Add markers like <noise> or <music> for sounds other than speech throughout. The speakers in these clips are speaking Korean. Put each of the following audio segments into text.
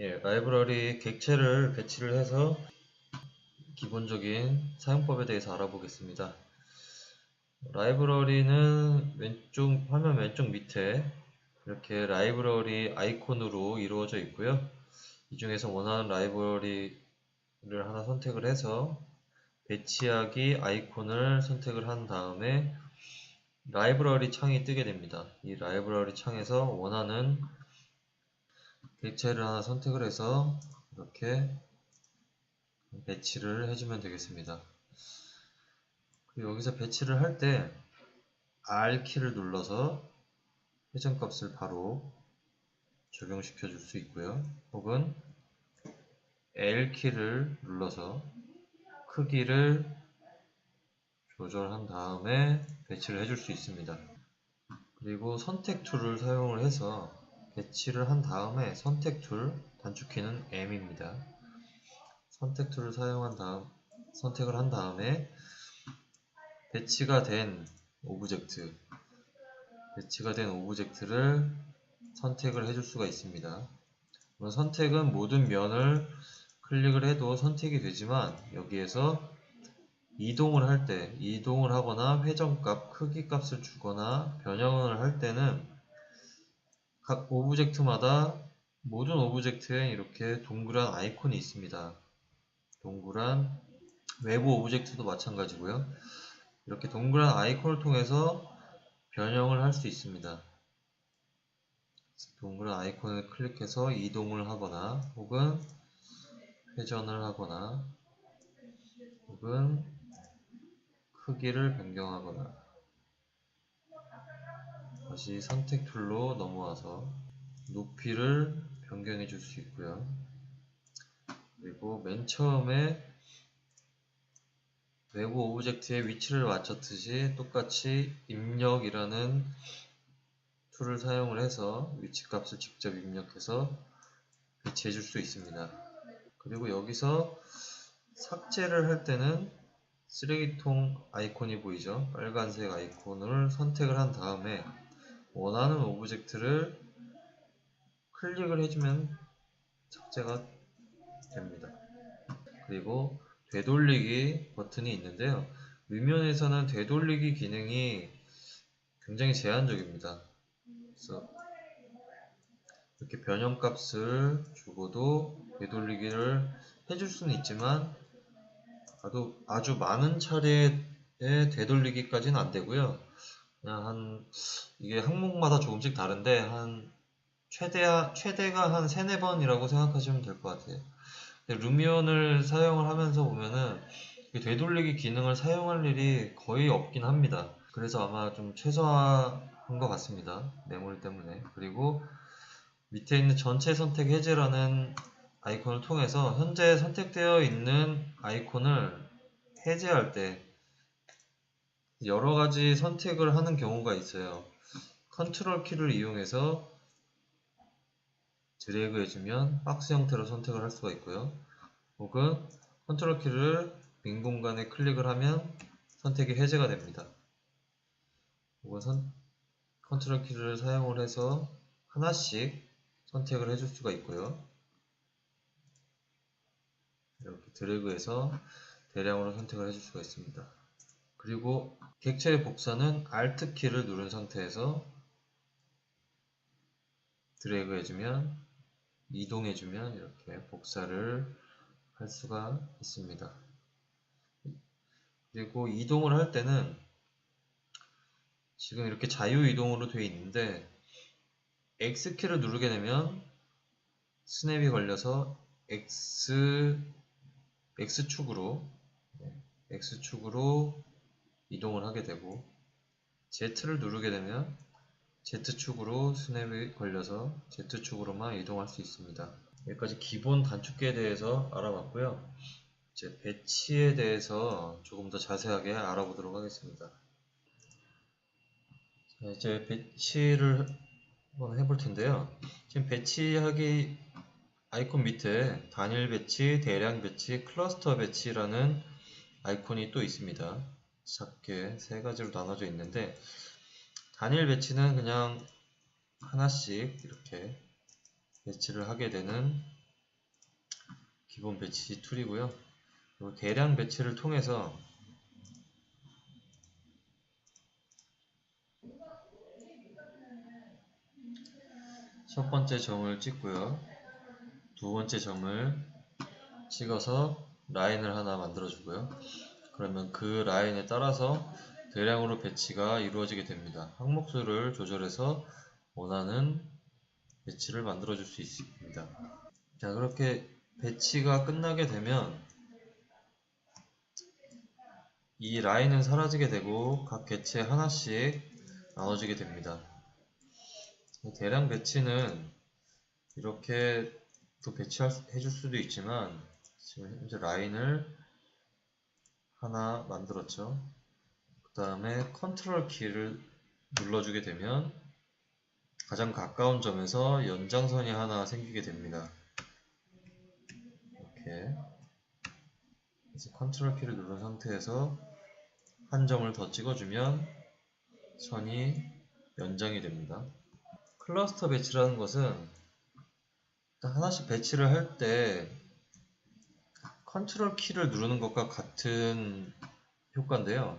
예, 라이브러리 객체를 배치를 해서 기본적인 사용법에 대해서 알아보겠습니다. 라이브러리는 왼쪽 화면 왼쪽 밑에 이렇게 라이브러리 아이콘으로 이루어져 있고요. 이 중에서 원하는 라이브러리를 하나 선택을 해서 배치하기 아이콘을 선택을 한 다음에 라이브러리 창이 뜨게 됩니다. 이 라이브러리 창에서 원하는 객체를 하나 선택을 해서 이렇게 배치를 해주면 되겠습니다. 여기서 배치를 할 때 R키를 눌러서 회전값을 바로 적용시켜 줄 수 있고요. 혹은 L키를 눌러서 크기를 조절한 다음에 배치를 해줄 수 있습니다. 그리고 선택 툴을 사용을 해서 배치를 한 다음에 선택 툴 단축키는 M입니다. 선택 툴을 사용한 다음 선택을 한 다음에 배치가 된 오브젝트 배치가 된 오브젝트를 선택을 해줄 수가 있습니다. 선택은 모든 면을 클릭을 해도 선택이 되지만 여기에서 이동을 할 때 이동을 하거나 회전값, 크기 값을 주거나 변형을 할 때는 각 오브젝트마다 모든 오브젝트에 이렇게 동그란 아이콘이 있습니다. 동그란 외부 오브젝트도 마찬가지고요. 이렇게 동그란 아이콘을 통해서 변형을 할 수 있습니다. 동그란 아이콘을 클릭해서 이동을 하거나 혹은 회전을 하거나 혹은 크기를 변경하거나 다시 선택 툴로 넘어와서 높이를 변경해 줄 수 있고요. 그리고 맨 처음에 외부 오브젝트의 위치를 맞췄듯이 똑같이 입력이라는 툴을 사용을 해서 위치 값을 직접 입력해서 배치해 줄 수 있습니다. 그리고 여기서 삭제를 할 때는 쓰레기통 아이콘이 보이죠? 빨간색 아이콘을 선택을 한 다음에 원하는 오브젝트를 클릭을 해주면 삭제가 됩니다. 그리고 되돌리기 버튼이 있는데요. 윗면에서는 되돌리기 기능이 굉장히 제한적입니다. 그래서 이렇게 변형값을 주고도 되돌리기를 해줄 수는 있지만 아주, 아주 많은 차례에 되돌리기까지는 안 되고요. 그냥 한 이게 항목마다 조금씩 다른데 한 최대 최대가 한 세네 번이라고 생각하시면 될 것 같아요. 루미온을 사용을 하면서 보면은 되돌리기 기능을 사용할 일이 거의 없긴 합니다. 그래서 아마 좀 최소화한 것 같습니다. 메모리 때문에. 그리고 밑에 있는 전체 선택 해제라는 아이콘을 통해서 현재 선택되어 있는 아이콘을 해제할 때 여러 가지 선택을 하는 경우가 있어요. 컨트롤 키를 이용해서 드래그 해주면 박스 형태로 선택을 할 수가 있고요. 혹은 컨트롤 키를 빈 공간에 클릭을 하면 선택이 해제가 됩니다. 혹은 선, 컨트롤 키를 사용을 해서 하나씩 선택을 해줄 수가 있고요. 이렇게 드래그해서 대량으로 선택을 해줄 수가 있습니다. 그리고 객체의 복사는 Alt 키를 누른 상태에서 드래그 해주면 이동해주면 이렇게 복사를 할 수가 있습니다. 그리고 이동을 할 때는 지금 이렇게 자유 이동으로 되어 있는데 X키를 누르게 되면 스냅이 걸려서 X X축으로 X축으로 이동을 하게 되고 Z를 누르게 되면 Z축으로 스냅이 걸려서 Z축으로만 이동할 수 있습니다. 여기까지 기본 단축키에 대해서 알아봤고요. 이제 배치에 대해서 조금 더 자세하게 알아보도록 하겠습니다. 자, 이제 배치를 한번 해볼 텐데요. 지금 배치하기 아이콘 밑에 단일 배치, 대량 배치, 클러스터 배치라는 아이콘이 또 있습니다. 작게 세 가지로 나눠져 있는데 단일 배치는 그냥 하나씩 이렇게 배치를 하게 되는 기본 배치 툴이고요. 대량 배치를 통해서 첫 번째 점을 찍고요. 두 번째 점을 찍어서 라인을 하나 만들어 주고요. 그러면 그 라인에 따라서 대량으로 배치가 이루어지게 됩니다. 항목수를 조절해서 원하는 배치를 만들어 줄 수 있습니다. 자, 그렇게 배치가 끝나게 되면 이 라인은 사라지게 되고 각 객체 하나씩 나눠지게 됩니다. 대량 배치는 이렇게 또 배치해 줄 수도 있지만 지금 현재 라인을 하나 만들었죠. 그 다음에 컨트롤 키를 눌러주게 되면 가장 가까운 점에서 연장선이 하나 생기게 됩니다. 이렇게 그래서 컨트롤 키를 누른 상태에서 한 점을 더 찍어주면 선이 연장이 됩니다. 클러스터 배치라는 것은 하나씩 배치를 할 때 컨트롤 키를 누르는 것과 같은 효과인데요.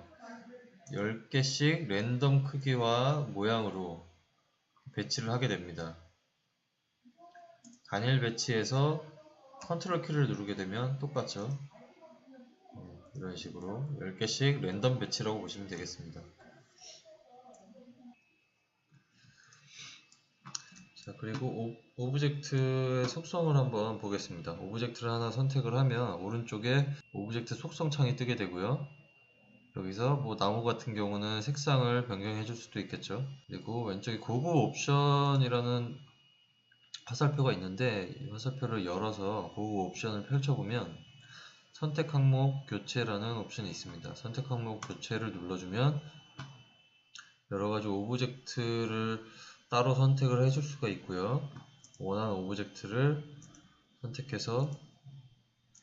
10개씩 랜덤 크기와 모양으로 배치를 하게 됩니다. 단일 배치에서 컨트롤 키를 누르게 되면 똑같죠. 음, 이런 식으로 10개씩 랜덤 배치라고 보시면 되겠습니다. 자 그리고 오, 브젝트의 속성을 한번 보겠습니다. 오브젝트를 하나 선택을 하면 오른쪽에 오브젝트 속성 창이 뜨게 되고요. 여기서 뭐 나무 같은 경우는 색상을 변경해 줄 수도 있겠죠. 그리고 왼쪽에 고급 옵션이라는 화살표가 있는데 이 화살표를 열어서 고급 옵션을 펼쳐보면 선택 항목 교체라는 옵션이 있습니다. 선택 항목 교체를 눌러주면 여러가지 오브젝트를 따로 선택을 해줄 수가 있고요. 원하는 오브젝트를 선택해서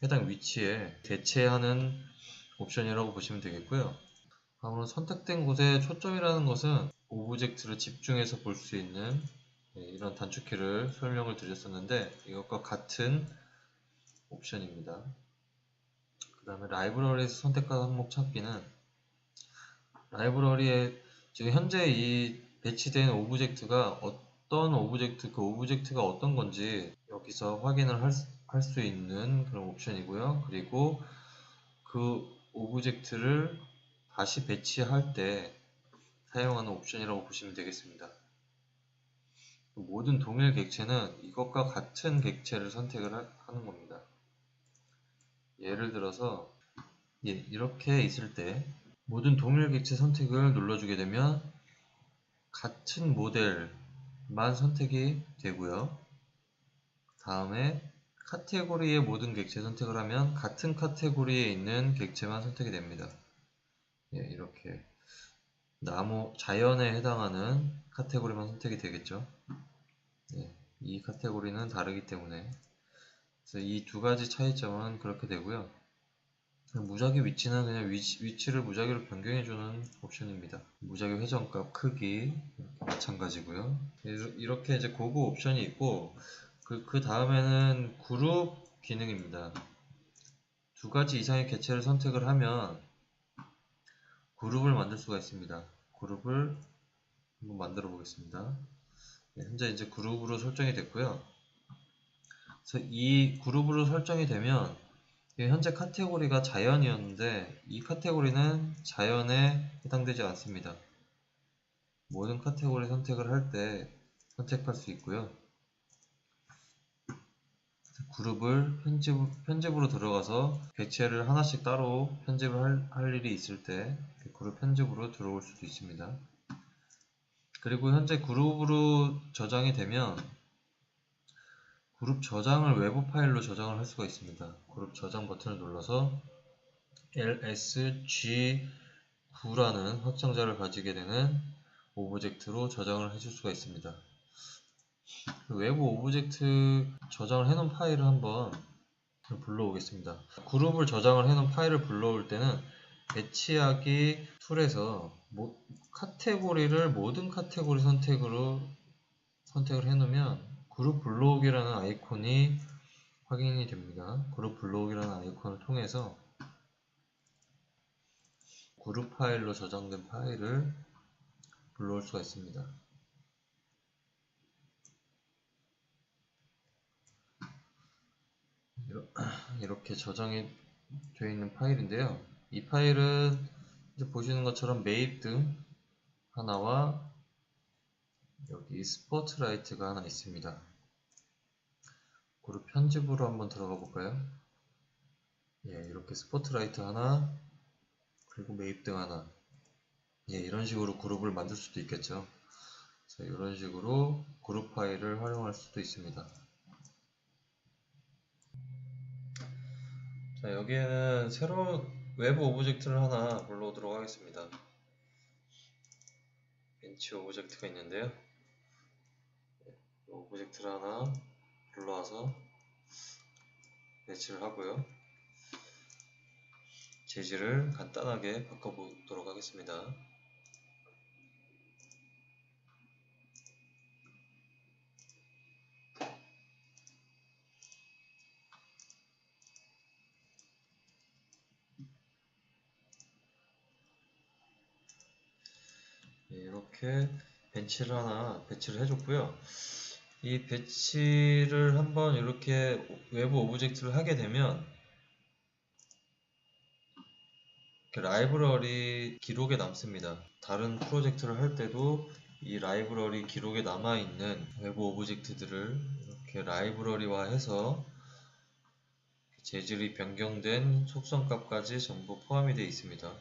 해당 위치에 대체하는 옵션이라고 보시면 되겠고요. 아무런 선택된 곳에 초점이라는 것은 오브젝트를 집중해서 볼 수 있는 네, 이런 단축키를 설명을 드렸었는데 이것과 같은 옵션입니다. 그 다음에 라이브러리에서 선택한 항목 찾기는 라이브러리에 지금 현재 이 배치된 오브젝트가 어떤 오브젝트, 그 오브젝트가 어떤 건지 여기서 확인을 할 수 있는 그런 옵션이고요. 그리고 그 오브젝트를 다시 배치할 때 사용하는 옵션이라고 보시면 되겠습니다. 모든 동일 객체는 이것과 같은 객체를 선택을 하는 겁니다. 예를 들어서 예, 이렇게 있을 때 모든 동일 객체 선택을 눌러주게 되면 같은 모델만 선택이 되고요. 다음에 카테고리의 모든 객체 선택을 하면 같은 카테고리에 있는 객체만 선택이 됩니다. 예, 이렇게 나무 자연에 해당하는 카테고리만 선택이 되겠죠. 예, 이 카테고리는 다르기 때문에 이 두 가지 차이점은 그렇게 되고요. 무작위 위치는 그냥 위치, 를 무작위로 변경해주는 옵션입니다. 무작위 회전값 크기 마찬가지고요. 이렇게 이제 고급 옵션이 있고 그, 그 다음에는 그룹 기능입니다. 두 가지 이상의 개체를 선택을 하면 그룹을 만들 수가 있습니다. 그룹을 한번 만들어 보겠습니다. 네, 현재 이제 그룹으로 설정이 됐고요. 그래서 이 그룹으로 설정이 되면 현재 카테고리가 자연이었는데 이 카테고리는 자연에 해당되지 않습니다. 모든 카테고리 선택을 할 때 선택할 수 있고요. 그룹을 편집, 편집으로 들어가서 객체를 하나씩 따로 편집을 할, 할 일이 있을 때 그룹 편집으로 들어올 수도 있습니다. 그리고 현재 그룹으로 저장이 되면 그룹 저장을 외부 파일로 저장을 할 수가 있습니다. 그룹 저장 버튼을 눌러서 lsg9라는 확장자를 가지게 되는 오브젝트로 저장을 해줄 수가 있습니다. 외부 오브젝트 저장을 해놓은 파일을 한번 불러오겠습니다. 그룹을 저장을 해놓은 파일을 불러올 때는 배치하기 툴에서 카테고리를 모든 카테고리 선택으로 선택을 해놓으면 그룹 블록이라는 아이콘이 확인이 됩니다. 그룹 블록이라는 아이콘을 통해서 그룹 파일로 저장된 파일을 불러올 수가 있습니다. <clears throat> 이렇게 저장이 되어 있는 파일인데요. 이 파일은 이제 보시는 것처럼 매입 등 하나와 여기 스포트라이트가 하나 있습니다. 그룹 편집으로 한번 들어가 볼까요? 예, 이렇게 스포트라이트 하나, 그리고 매입 등 하나. 예, 이런 식으로 그룹을 만들 수도 있겠죠. 자, 이런 식으로 그룹 파일을 활용할 수도 있습니다. 자, 여기에는 새로운 외부 오브젝트를 하나 불러오도록 하겠습니다. 벤치 오브젝트가 있는데요. 이 오브젝트를 하나 불러와서 배치를 하고요. 재질을 간단하게 바꿔보도록 하겠습니다. 네, 이렇게 벤치를 하나 배치를 해줬고요. 이 배치를 한번 이렇게 외부 오브젝트를 하게 되면 라이브러리 기록에 남습니다. 다른 프로젝트를 할 때도 이 라이브러리 기록에 남아있는 외부 오브젝트들을 이렇게 라이브러리화해서 재질이 변경된 속성값까지 전부 포함이 되어 있습니다.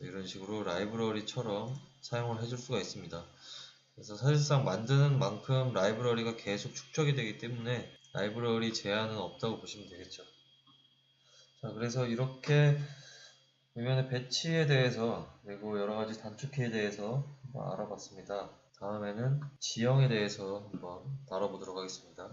이런 식으로 라이브러리처럼 사용을 해줄 수가 있습니다. 그래서 사실상 만드는 만큼 라이브러리가 계속 축적이 되기 때문에 라이브러리 제한은 없다고 보시면 되겠죠. 자, 그래서 이렇게 이면의 배치에 대해서 그리고 여러 가지 단축키에 대해서 알아봤습니다. 다음에는 지형에 대해서 한번 다뤄보도록 하겠습니다.